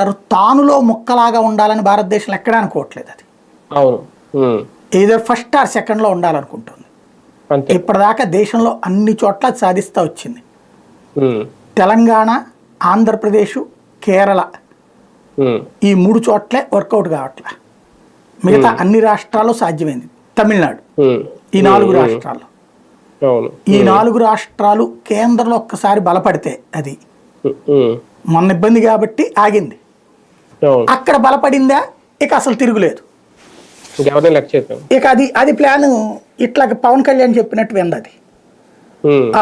ఏమంటారు తానులో ముక్కలాగా ఉండాలని భారతదేశంలో ఎక్కడా అనుకోవట్లేదు అది. అవును. ఏదర్ ఫస్ట్ ఆర్ సెకండ్లో ఉండాలనుకుంటుంది. ఇప్పటిదాకా దేశంలో అన్ని చోట్ల సాధిస్తూ వచ్చింది. తెలంగాణ ఆంధ్రప్రదేశ్ కేరళ. ఈ మూడు చోట్లే వర్కౌట్ కావట్లే. మిగతా అన్ని రాష్ట్రాల్లో సాధ్యమైంది. తమిళనాడు. ఈ నాలుగు రాష్ట్రాల్లో. అవును. ఈ నాలుగు రాష్ట్రాలు కేంద్రంలో ఒక్కసారి బలపడితే అది. మొన్న ఇబ్బంది కాబట్టి ఆగింది. అక్కడ బలపడిందా? ఇక అసలు తిరుగులేదు. ఇక అది అది ప్లాన్ ఇట్లా పవన్ కళ్యాణ్ చెప్పినట్టు వింది అది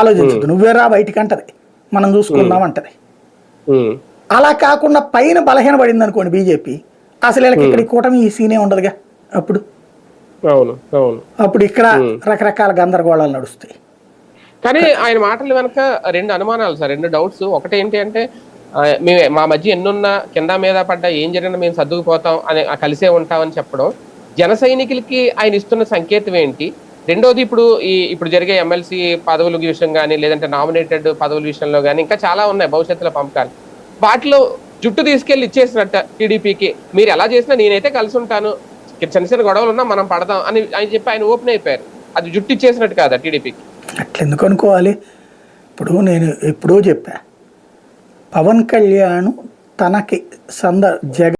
ఆలోచించదు నువ్వేరా బయటికి అంటది మనం చూసుకుందాం అంటది. అలా కాకుండా పైన బలహీనపడింది అనుకోండి బీజేపీ అసలు వీళ్ళకి ఇక్కడ ఈ కూటమి ఈ సీనే ఉండదుగా అప్పుడు? అవును అవును. అప్పుడు ఇక్కడ రకరకాల గందరగోళాలు నడుస్తాయి. కానీ ఆయన మాటలు వెనక రెండు అనుమానాలు సార్ రెండు డౌట్స్. ఒకటి ఏంటి అంటే మేము మా మధ్య ఎన్నున్నా కింద మీద పడ్డా ఏం జరిగినా మేము సర్దుకుపోతాం అని ఆ, కలిసే ఉంటామని చెప్పడం. జన సైనికులకి ఆయన ఇస్తున్న సంకేతం ఏంటి? రెండోది ఇప్పుడు ఈ ఇప్పుడు జరిగే ఎమ్మెల్సీ పదవుల విషయం కానీ లేదంటే నామినేటెడ్ పదవుల విషయంలో కానీ ఇంకా చాలా ఉన్నాయి భవిష్యత్తులో పంపకాలు. వాటిలో జుట్టు తీసుకెళ్ళి ఇచ్చేసినట్ట టీడీపీకి. మీరు ఎలా చేసినా నేనైతే కలిసి ఉంటాను. చిన్న చిన్న గొడవలు ఉన్నా మనం పడదాం అని ఆయన చెప్పి ఆయన ఓపెన్ అయిపోయారు. అది జుట్టు ఇచ్చేసినట్టు కాదా టీడీపీకి? అట్లా ఎందుకు అనుకోవాలి? ఇప్పుడు నేను ఎప్పుడో చెప్పాను పవన్ కళ్యాణ్ తనకి సంద జగ